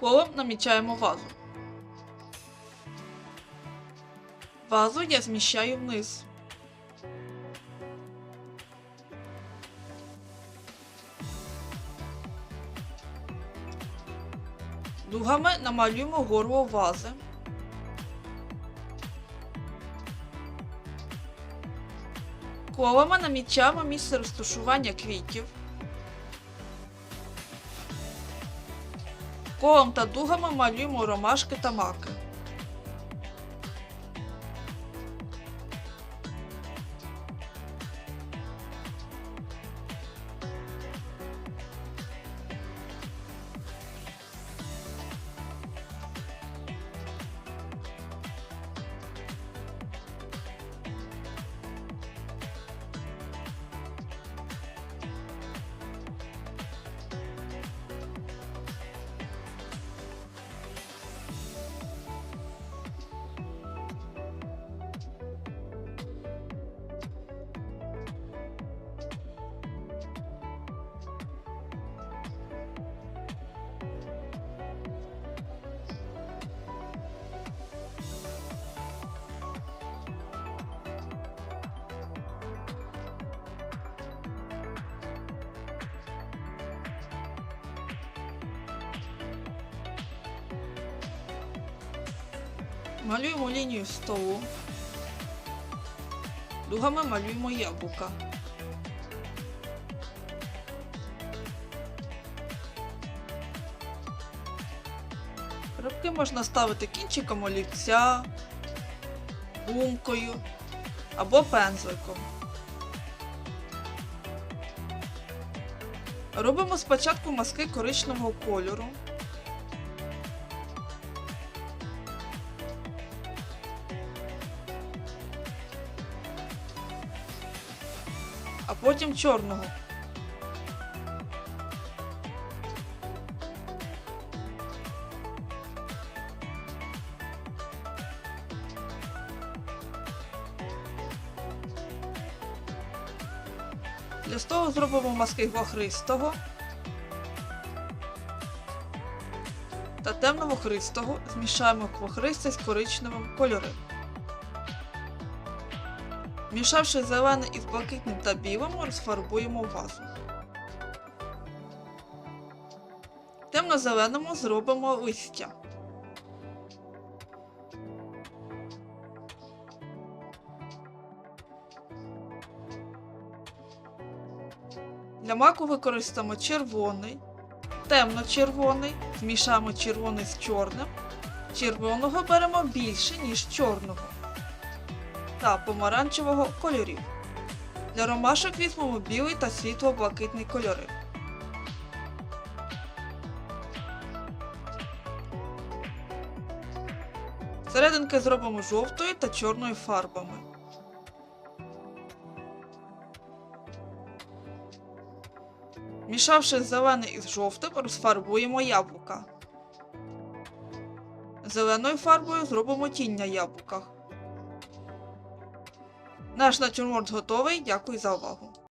Колом намічаємо вазу. Вазу я зміщаю вниз. Дугами намалюємо горло вази. Колами намічаємо місце розташування квітів. Колом та дугами малюємо ромашки та маки. Малюємо лінію столу. Дугами малюємо яблука. Рибки можна ставити кінчиком олівця, гумкою або пензликом. Робимо спочатку маски коричневого кольору. А потім чорного. Для столу зробимо маски гвохристого та темного христого. Змішаємо хвохристий з коричневим кольором. Мішавши зелене із блакитним та білим, розфарбуємо вазу. Темно-зеленому зробимо листя. Для маку використаємо червоний, темно-червоний, змішаємо червоний з чорним. Червоного беремо більше, ніж чорного та помаранчевого кольорів. Для ромашок візьмемо білий та світло-блакитний кольори. Серединки зробимо жовтою та чорною фарбами. Мішавши зелений із жовтим, розфарбуємо яблука. Зеленою фарбою зробимо тінь на яблуках. Наш натюрморт готовий. Дякую за увагу.